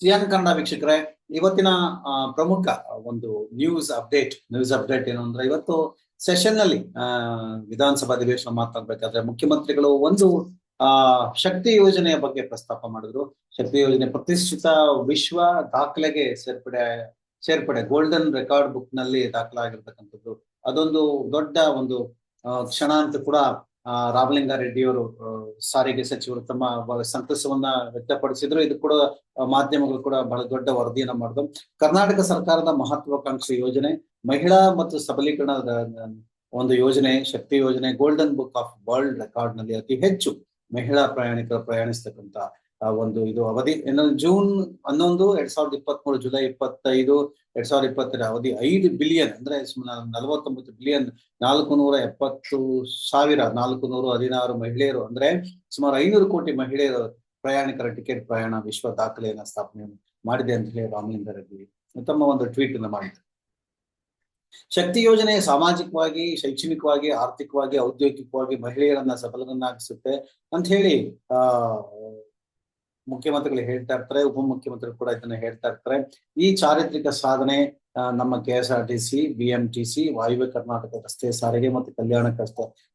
Xi'an Kannada ವೀಕ್ಷಕರೇ, ಇವತ್ತಿನ ಪ್ರಮುಖ ಒಂದು ನ್ಯೂಸ್ ಅಪ್ಡೇಟ್ ನ್ಯೂಸ್ ಅಪ್ಡೇಟ್ ಏನು ಅಂದ್ರೆ ಇವತ್ತು ಸೆಷನ್ನಲ್ಲಿ ವಿಧಾನಸಭಾ ಅಧಿವೇಶನ ಮಾತಾಡ್ಬೇಕಾದ್ರೆ ಮುಖ್ಯಮಂತ್ರಿಗಳು ಒಂದು, ಆ, ಶಕ್ತಿ ಯೋಜನೆಯ ಬಗ್ಗೆ ಪ್ರಸ್ತಾಪ ಮಾಡಿದ್ರು. ಶಕ್ತಿ ಯೋಜನೆ ಪ್ರತಿಷ್ಠಿತ ವಿಶ್ವ ದಾಖಲೆಗೆ ಸೇರ್ಪಡೆ ಸೇರ್ಪಡೆ ಗೋಲ್ಡನ್ ರೆಕಾರ್ಡ್ ಬುಕ್ನಲ್ಲಿ ದಾಖಲಾಗಿರ್ತಕ್ಕಂಥದ್ದು. ಅದೊಂದು ದೊಡ್ಡ ಒಂದು ಕ್ಷಣ ಅಂತ ಕೂಡ ರಾಮಲಿಂಗಾರೆಡ್ಡಿಯವರು ಸಾರಿಗೆ ಸಚಿವರು ತಮ್ಮ ಸಂತಸವನ್ನ ವ್ಯಕ್ತಪಡಿಸಿದ್ರು. ಇದು ಕೂಡ ಮಾಧ್ಯಮಗಳು ಕೂಡ ಬಹಳ ದೊಡ್ಡ ವರದಿಯನ್ನ ಮಾಡಿದ್ರು ಕರ್ನಾಟಕ ಸರ್ಕಾರದ ಮಹತ್ವಾಕಾಂಕ್ಷಿ ಯೋಜನೆ, ಮಹಿಳಾ ಮತ್ತು ಸಬಲೀಕರಣದ ಒಂದು ಯೋಜನೆ, ಶಕ್ತಿ ಯೋಜನೆ ಗೋಲ್ಡನ್ ಬುಕ್ ಆಫ್ ವರ್ಲ್ಡ್ ರೆಕಾರ್ಡ್ನಲ್ಲಿ ಅತಿ ಹೆಚ್ಚು ಮಹಿಳಾ ಪ್ರಯಾಣಿಕರು ಪ್ರಯಾಣಿಸ್ತಕ್ಕಂತ ಒಂದು ಇದು ಅವಧಿ ಜೂನ್ ಹನ್ನೊಂದು, ಎರಡ್ ಸಾವಿರದ ಇಪ್ಪತ್ತ್ ಮೂರು ಜುಲೈ ಇಪ್ಪತ್ತೈದು, ಎರಡ್ ಸಾವಿರದ ಇಪ್ಪತ್ತರ ಅವಧಿ ಐದು ಬಿಲಿಯನ್ ಅಂದ್ರೆ ನಲವತ್ತೊಂಬತ್ತು ಬಿಲಿಯನ್ ನಾಲ್ಕು ನೂರ ಎಪ್ಪತ್ತು ಸಾವಿರ ನಾಲ್ಕು ನೂರ ಹದಿನಾರು ಮಹಿಳೆಯರು ಅಂದ್ರೆ ಸುಮಾರು ಐನೂರು ಕೋಟಿ ಮಹಿಳೆಯರು ಪ್ರಯಾಣಿಕರ ಟಿಕೆಟ್ ಪ್ರಯಾಣ ವಿಶ್ವ ದಾಖಲೆಯನ್ನ ಸ್ಥಾಪನೆ ಮಾಡಿದೆ ಅಂತ ಹೇಳಿ ರಾಮಲಿಂಗಾರೆಡ್ಡಿ ತಮ್ಮ ಒಂದು ಟ್ವೀಟ್ ಅನ್ನು ಮಾಡಿದ್ರು. ಶಕ್ತಿ ಯೋಜನೆ ಸಾಮಾಜಿಕವಾಗಿ, ಶೈಕ್ಷಣಿಕವಾಗಿ, ಆರ್ಥಿಕವಾಗಿ, ಔದ್ಯೋಗಿಕವಾಗಿ ಮಹಿಳೆಯರನ್ನ ಸಬಲರನ್ನಾಗಿಸುತ್ತೆ ಅಂತ ಹೇಳಿ, ಆ ಮುಖ್ಯಮಂತ್ರಿಗಳು ಹೇಳ್ತಾ ಇರ್ತಾರೆ, ಉಪಮುಖ್ಯಮಂತ್ರಿಗಳು ಕೂಡ ಇದನ್ನ ಹೇಳ್ತಾ ಇರ್ತಾರೆ. ಈ ಚಾರಿತ್ರಿಕ ಸಾಧನೆ ನಮ್ಮ K S R T C, B M T C, ವಾಯುವ್ಯ ಕರ್ನಾಟಕ ರಸ್ತೆ ಸಾರಿಗೆ ಮತ್ತು ಕಲ್ಯಾಣ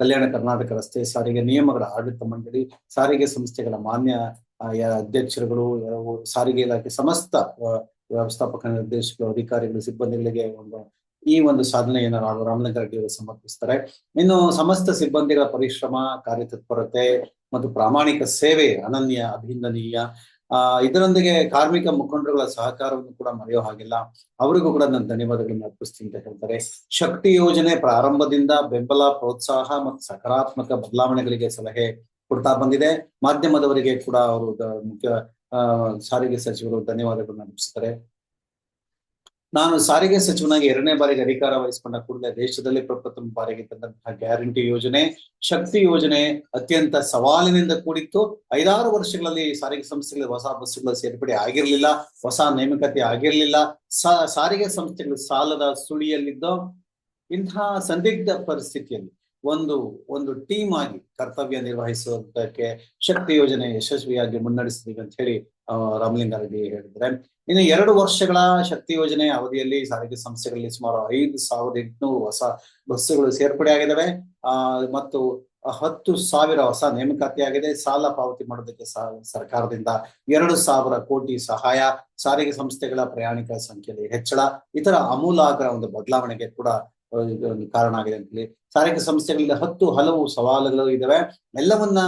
ಕಲ್ಯಾಣ ಕರ್ನಾಟಕ ರಸ್ತೆ ಸಾರಿಗೆ ನಿಯಮಗಳ ಆಡಳಿತ ಮಂಡಳಿ, ಸಾರಿಗೆ ಸಂಸ್ಥೆಗಳ ಮಾನ್ಯ ಅಧ್ಯಕ್ಷರುಗಳು ಸಾರಿಗೆ ಇಲಾಖೆ ಸಮಸ್ತ ವ್ಯವಸ್ಥಾಪಕ ನಿರ್ದೇಶಕರು, ಅಧಿಕಾರಿಗಳು, ಸಿಬ್ಬಂದಿಗಳಿಗೆ ಒಂದು, ಈ ಒಂದು ಸಾಧನೆಯನ್ನು ರಾಮನಗರ ಸಮರ್ಪಿಸ್ತಾರೆ. ಇನ್ನು ಸಮಸ್ತ ಸಿಬ್ಬಂದಿಗಳ ಪರಿಶ್ರಮ, ಕಾರ್ಯತತ್ಪರತೆ ಮತ್ತು ಪ್ರಾಮಾಣಿಕ ಸೇವೆ ಅನನ್ಯ, ಅಭಿನಂದನೀಯ. ಆ, ಇದರೊಂದಿಗೆ ಕಾರ್ಮಿಕ ಮುಖಂಡರುಗಳ ಸಹಕಾರವನ್ನು ಕೂಡ ಮರೆಯೋ ಹಾಗಿಲ್ಲ. ಅವರಿಗೂ ಕೂಡ ನಾನು ಧನ್ಯವಾದಗಳನ್ನು ಅರ್ಪಿಸ್ತೀನಿ ಅಂತ ಹೇಳ್ತಾರೆ. ಶಕ್ತಿ ಯೋಜನೆ ಪ್ರಾರಂಭದಿಂದ ಬೆಂಬಲ, ಪ್ರೋತ್ಸಾಹ ಮತ್ತು ಸಕಾರಾತ್ಮಕ ಬದಲಾವಣೆಗಳಿಗೆ ಸಲಹೆ ಕೊಡ್ತಾ ಬಂದಿದೆ. ಮಾಧ್ಯಮದವರಿಗೆ ಕೂಡ ಅವರು ಮುಖ್ಯ ಸಾರಿಗೆ ಸಚಿವರು ಧನ್ಯವಾದಗಳನ್ನು ಅರ್ಪಿಸ್ತಾರೆ. ನಾನು ಸಾರಿಗೆ ಸಚಿವನಾಗಿ ಎರಡನೇ ಬಾರಿಗೆ ಅಧಿಕಾರ ವಹಿಸಿಕೊಂಡ ಕೂಡಲೇ ದೇಶದಲ್ಲಿ ಪ್ರಪ್ರಥಮ ಬಾರಿಗೆ ತಂದಂತಹ ಗ್ಯಾರಂಟಿ ಯೋಜನೆ, ಶಕ್ತಿ ಯೋಜನೆ ಅತ್ಯಂತ ಸವಾಲಿನಿಂದ ಕೂಡಿತ್ತು. ಐದಾರು ವರ್ಷಗಳಲ್ಲಿ ಸಾರಿಗೆ ಸಂಸ್ಥೆಗಳು ಹೊಸ ಬಸ್ಸುಗಳ ಸೇರ್ಪಡೆ ಆಗಿರಲಿಲ್ಲ, ಹೊಸ ನೇಮಕಾತಿ ಆಗಿರಲಿಲ್ಲ. ಸಾರಿಗೆ ಸಂಸ್ಥೆಗಳು ಸಾಲದ ಸುಳಿಯಲ್ಲಿದ್ದೋ, ಇಂತಹ ಸಂದಿಗ್ಧ ಪರಿಸ್ಥಿತಿಯಲ್ಲಿ ಒಂದು ಒಂದು ಟೀಮ್ ಆಗಿ ಕರ್ತವ್ಯ ನಿರ್ವಹಿಸುವುದಕ್ಕೆ ಶಕ್ತಿ ಯೋಜನೆ ಯಶಸ್ವಿಯಾಗಿ ಮುನ್ನಡೆಸಿದೀವಿ ಅಂತ ಹೇಳಿ ರಾಮಲಿಂಗಾರೆಡ್ಡಿ ಹೇಳಿದ್ರೆ ಇನ್ನು ಎರಡು ವರ್ಷಗಳ ಶಕ್ತಿ ಯೋಜನೆ ಅವಧಿಯಲ್ಲಿ ಸಾರಿಗೆ ಸಂಸ್ಥೆಗಳಲ್ಲಿ ಸುಮಾರು ಐದು ಸಾವಿರದ ಎಂಟುನೂರು ಹೊಸ ಬಸ್ಸುಗಳು ಸೇರ್ಪಡೆ ಆಗಿದ್ದಾವೆ. ಆ, ಮತ್ತು ಹತ್ತು ಸಾವಿರ ಹೊಸ ನೇಮಕಾತಿ ಆಗಿದೆ. ಸಾಲ ಪಾವತಿ ಮಾಡೋದಕ್ಕೆ ಸರ್ಕಾರದಿಂದ ಎರಡು ಸಾವಿರ ಕೋಟಿ ಸಹಾಯ. ಸಾರಿಗೆ ಸಂಸ್ಥೆಗಳ ಪ್ರಯಾಣಿಕರ ಸಂಖ್ಯೆಯಲ್ಲಿ ಹೆಚ್ಚಳ. ಇತರ ಅಮೂಲಾಗ್ರ ಒಂದು ಬದಲಾವಣೆಗೆ ಕೂಡ ಕಾರಣ ಆಗಿದೆ ಅಂತ ಹೇಳಿ. ಸಾರಿಗೆ ಸಂಸ್ಥೆಗಳಲ್ಲಿ ಹತ್ತು ಹಲವು ಸವಾಲುಗಳು ಇದಾವೆ. ಎಲ್ಲವನ್ನ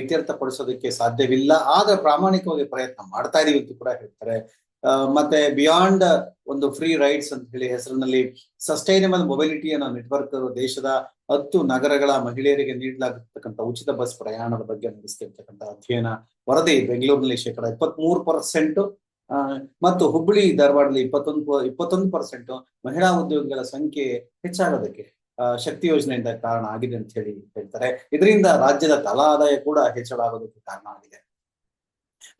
ಇತ್ಯರ್ಥಪಡಿಸೋದಕ್ಕೆ ಸಾಧ್ಯವಿಲ್ಲ. ಆದ್ರೆ ಪ್ರಾಮಾಣಿಕವಾಗಿ ಪ್ರಯತ್ನ ಮಾಡ್ತಾ ಇದೀವಿ ಅಂತ ಕೂಡ ಹೇಳ್ತಾರೆ. ಮತ್ತೆ ಬಿಯಾಂಡ್ ಒಂದು ಫ್ರೀ ರೈಡ್ಸ್ ಅಂತ ಹೇಳಿ ಹೆಸರಿನಲ್ಲಿ ಸಸ್ಟೈನಬಲ್ ಮೊಬಿಲಿಟಿಯನ್ನ ನೆಟ್ವರ್ಕ್ ದೇಶದ ಹತ್ತು ನಗರಗಳ ಮಹಿಳೆಯರಿಗೆ ನೀಡಲಾಗಿರ್ತಕ್ಕಂಥ ಉಚಿತ ಬಸ್ ಪ್ರಯಾಣದ ಬಗ್ಗೆ ನಡೆಸ್ತಿರ್ತಕ್ಕಂಥ ಅಧ್ಯಯನ ವರದಿ ಬೆಂಗಳೂರಿನಲ್ಲಿ ಶೇಕಡ ಇಪ್ಪತ್ತ್ ಮೂರು ಪರ್ಸೆಂಟ್ ಮತ್ತು ಹುಬ್ಬಳ್ಳಿ ಧಾರವಾಡದಲ್ಲಿ ಇಪ್ಪತ್ತೊಂದು ಇಪ್ಪತ್ತೊಂದು ಪರ್ಸೆಂಟ್ ಮಹಿಳಾ ಉದ್ಯೋಗಿಗಳ ಸಂಖ್ಯೆ ಹೆಚ್ಚಾಗೋದಕ್ಕೆ ಶಕ್ತಿ ಯೋಜನೆಯಿಂದ ಕಾರಣ ಆಗಿದೆ ಅಂತ ಹೇಳಿ ಹೇಳ್ತಾರೆ. ಇದರಿಂದ ರಾಜ್ಯದ ತಲಾ ಆದಾಯ ಕೂಡ ಹೆಚ್ಚಳ ಆಗೋದಕ್ಕೆ ಕಾರಣ ಆಗಿದೆ.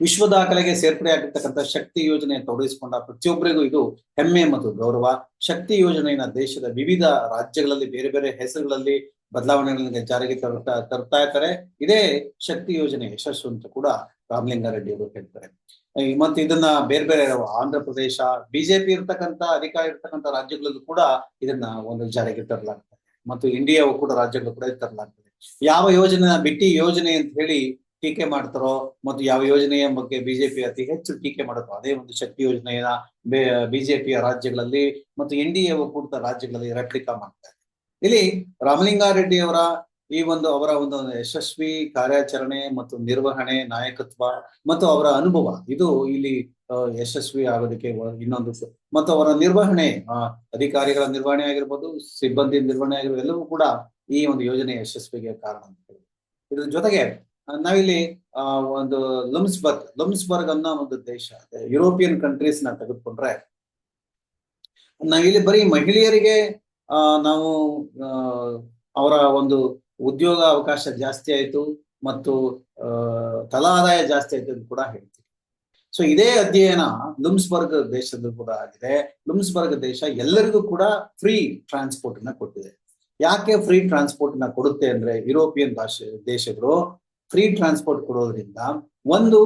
ವಿಶ್ವ ದಾಖಲೆಗೆ ಸೇರ್ಪಡೆ ಆಗಿರ್ತಕ್ಕಂಥ ಶಕ್ತಿ ಯೋಜನೆ ತೊಡಗಿಸಿಕೊಂಡ ಪ್ರತಿಯೊಬ್ಬರಿಗೂ ಇದು ಹೆಮ್ಮೆ ಮತ್ತು ಗೌರವ. ಶಕ್ತಿ ಯೋಜನೆಯನ್ನ ದೇಶದ ವಿವಿಧ ರಾಜ್ಯಗಳಲ್ಲಿ ಬೇರೆ ಬೇರೆ ಹೆಸರುಗಳಲ್ಲಿ ಬದಲಾವಣೆಗಳನ್ನ ಜಾರಿಗೆ ತರ್ತಾ ತರ್ತಾ ಇರ್ತಾರೆ ಇದೇ ಶಕ್ತಿ ಯೋಜನೆ ಯಶಸ್ಸು ಅಂತ ಕೂಡ ರಾಮಲಿಂಗಾರೆಡ್ಡಿ ಅವರು ಹೇಳ್ತಾರೆ. ಮತ್ತೆ ಇದನ್ನ ಬೇರೆ ಬೇರೆ ಆಂಧ್ರ ಪ್ರದೇಶ, ಬಿಜೆಪಿ ಇರ್ತಕ್ಕಂತ ಅಧಿಕಾರ ಇರ್ತಕ್ಕಂಥ ರಾಜ್ಯಗಳಲ್ಲೂ ಕೂಡ ಇದನ್ನ ಒಂದು ಜಾರಿಗೆ ತರಲಾಗ್ತದೆ. ಮತ್ತು ಇಂಡಿಯಾವು ಕೂಡ ರಾಜ್ಯಗಳು ಕೂಡ ತರಲಾಗ್ತದೆ. ಯಾವ ಯೋಜನೆ ಬಿಟ್ಟಿ ಯೋಜನೆ ಅಂತ ಹೇಳಿ ಟೀಕೆ ಮಾಡ್ತಾರೋ ಮತ್ತು ಯಾವ ಯೋಜನೆಯ ಬಗ್ಗೆ ಬಿಜೆಪಿ ಅತಿ ಹೆಚ್ಚು ಟೀಕೆ ಮಾಡುತ್ತೋ ಅದೇ ಒಂದು ಶಕ್ತಿ ಯೋಜನೆಯ ಬಿಜೆಪಿಯ ರಾಜ್ಯಗಳಲ್ಲಿ ಮತ್ತು ಎನ್ ಡಿ ಎ ಒಕ್ಕೂಟದ ರಾಜ್ಯಗಳಲ್ಲಿ ರೆಪ್ಲಿಕಾ ಮಾಡ್ತಾರೆ ಇಲ್ಲಿ ರಾಮಲಿಂಗಾರೆಡ್ಡಿ ಅವರ ಈ ಒಂದು ಅವರ ಒಂದು ಯಶಸ್ವಿ ಕಾರ್ಯಾಚರಣೆ ಮತ್ತು ನಿರ್ವಹಣೆ, ನಾಯಕತ್ವ ಮತ್ತು ಅವರ ಅನುಭವ, ಇದು ಇಲ್ಲಿ ಯಶಸ್ವಿ ಆಗೋದಕ್ಕೆ ಇನ್ನೊಂದು ಮತ್ತು ಅವರ ನಿರ್ವಹಣೆ ಅಧಿಕಾರಿಗಳ ನಿರ್ವಹಣೆ ಆಗಿರ್ಬೋದು, ಸಿಬ್ಬಂದಿ ನಿರ್ವಹಣೆ ಆಗಿರ್ಬೋದು, ಎಲ್ಲವೂ ಕೂಡ ಈ ಒಂದು ಯೋಜನೆ ಯಶಸ್ವಿಗೆ ಕಾರಣ ಅಂತ ಹೇಳಿ ಇದ್ರ ಜೊತೆಗೆ ನಾವಿಲ್ಲಿ, ಆ, ಒಂದು ಲುಮ್ಸ್ಬರ್ಗ್ ಲುಮ್ಸ್ಬರ್ಗ್ ಅನ್ನೋ ಒಂದು ದೇಶ ಯುರೋಪಿಯನ್ ಕಂಟ್ರೀಸ್ನ ತೆಗೆದುಕೊಂಡ್ರೆ, ನಾವಿಲ್ಲಿ ಬರೀ ಮಹಿಳೆಯರಿಗೆ ನಾವು ಅವರ ಒಂದು ಉದ್ಯೋಗ ಅವಕಾಶ ಜಾಸ್ತಿ ಆಯಿತು ಮತ್ತು ತಲಾ ಆದಾಯ ಜಾಸ್ತಿ ಆಯ್ತು ಅಂತ ಕೂಡ ಹೇಳ್ತೀವಿ. ಸೊ ಇದೇ ಅಧ್ಯಯನ ಲುಮ್ಸ್ಬರ್ಗ್ ದೇಶದ್ದು ಕೂಡ ಆಗಿದೆ. ಲುಮ್ಸ್ಬರ್ಗ್ ದೇಶ ಎಲ್ಲರಿಗೂ ಕೂಡ ಫ್ರೀ ಟ್ರಾನ್ಸ್ಪೋರ್ಟ್ನ ಕೊಟ್ಟಿದೆ. ಯಾಕೆ ಫ್ರೀ ಟ್ರಾನ್ಸ್ಪೋರ್ಟ್ನ ಕೊಡುತ್ತೆ ಅಂದ್ರೆ ಯುರೋಪಿಯನ್ ಭಾಷೆ, ದೇಶಗಳು ಫ್ರೀ ಟ್ರಾನ್ಸ್ಪೋರ್ಟ್ ಕೊಡೋದ್ರಿಂದ ಒಂದು,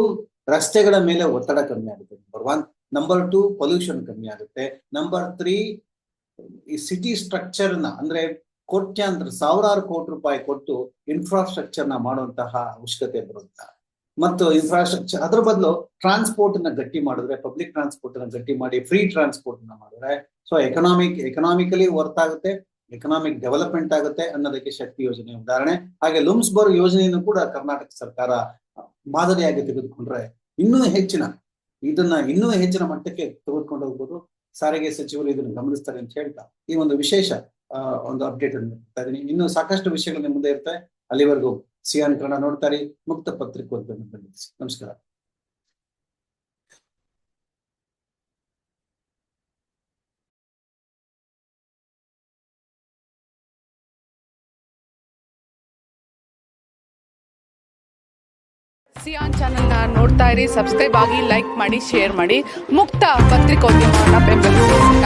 ರಸ್ತೆಗಳ ಮೇಲೆ ಒತ್ತಡ ಕಮ್ಮಿ ಆಗುತ್ತೆ. Number one number two pollution ಕಮ್ಮಿ ಆಗುತ್ತೆ. ನಂಬರ್ ತ್ರೀ ಈ ಸಿಟಿ ಸ್ಟ್ರಕ್ಚರ್ನ ಅಂದ್ರೆ ಕೋಟ್ಯಾಂತರ ಸಾವಿರಾರು ಕೋಟಿ ರೂಪಾಯಿ ಕೊಟ್ಟು ಇನ್ಫ್ರಾಸ್ಟ್ರಕ್ಚರ್ನ ಮಾಡುವಂತಹ ಅವಶ್ಯಕತೆ ಬರುತ್ತ? ಮತ್ತು ಇನ್ಫ್ರಾಸ್ಟ್ರಕ್ಚರ್ ಅದ್ರ ಬದಲು ಟ್ರಾನ್ಸ್ಪೋರ್ಟ್ನ ಗಟ್ಟಿ ಮಾಡಿದ್ರೆ ಪಬ್ಲಿಕ್ ಟ್ರಾನ್ಸ್ಪೋರ್ಟ್ನ ಗಟ್ಟಿ ಮಾಡಿ ಫ್ರೀ ಟ್ರಾನ್ಸ್ಪೋರ್ಟ್ನ ಮಾಡಿದ್ರೆ ಸೊ ಎಕನಾಮಿಕ್ ಎಕನಾಮಿಕಲಿ ವರ್ತ್ ಆಗುತ್ತೆ ಎಕನಾಮಿಕ್ ಡೆವಲಪ್ಮೆಂಟ್ ಆಗುತ್ತೆ ಅನ್ನೋದಕ್ಕೆ ಶಕ್ತಿ ಯೋಜನೆ ಉದಾಹರಣೆ. ಹಾಗೆ ಲುಮ್ಸ್ಬರ್ಗ್ ಯೋಜನೆಯನ್ನು ಕೂಡ ಕರ್ನಾಟಕ ಸರ್ಕಾರ ಮಾದರಿಯಾಗಿ ತೆಗೆದುಕೊಂಡ್ರೆ ಇನ್ನೂ ಹೆಚ್ಚಿನ, ಇದನ್ನ ಇನ್ನೂ ಹೆಚ್ಚಿನ ಮಟ್ಟಕ್ಕೆ ತೆಗೆದುಕೊಂಡು ಹೋಗ್ಬೋದು. ಸಾರಿಗೆ ಸಚಿವರು ಇದನ್ನು ಗಮನಿಸ್ತಾರೆ ಅಂತ ಹೇಳ್ತಾ. ಈ ಒಂದು ವಿಶೇಷ ಒಂದು ಅಪ್ಡೇಟ್ ಅನ್ನು ಇನ್ನು ಸಾಕಷ್ಟು ವಿಷಯಗಳು ನಿಮ್ಮ ಮುಂದೆ ಇರುತ್ತೆ. ಅಲ್ಲಿವರೆಗೂ ಸಿಯಾನ್ ಕನ್ನಡ ನೋಡ್ತಾರೆ. ಮುಕ್ತ ಪತ್ರಿಕೋದ್ಯಮ ಬೆಂಬಲಿಸಿ ನಮಸ್ಕಾರ. ಸಿಯಾನ್ ಚಾನೆಲ್ನ ನೋಡ್ತಾ ಇರಿ, ಸಬ್ಸ್ಕ್ರೈಬ್ ಆಗಿ ಲೈಕ್ ಮಾಡಿ, ಶೇರ್ ಮಾಡಿ. ಮುಕ್ತ ಪತ್ರಿಕೋದ್ಯಮವನ್ನು ಬೆಂಬಲಿಸಿ.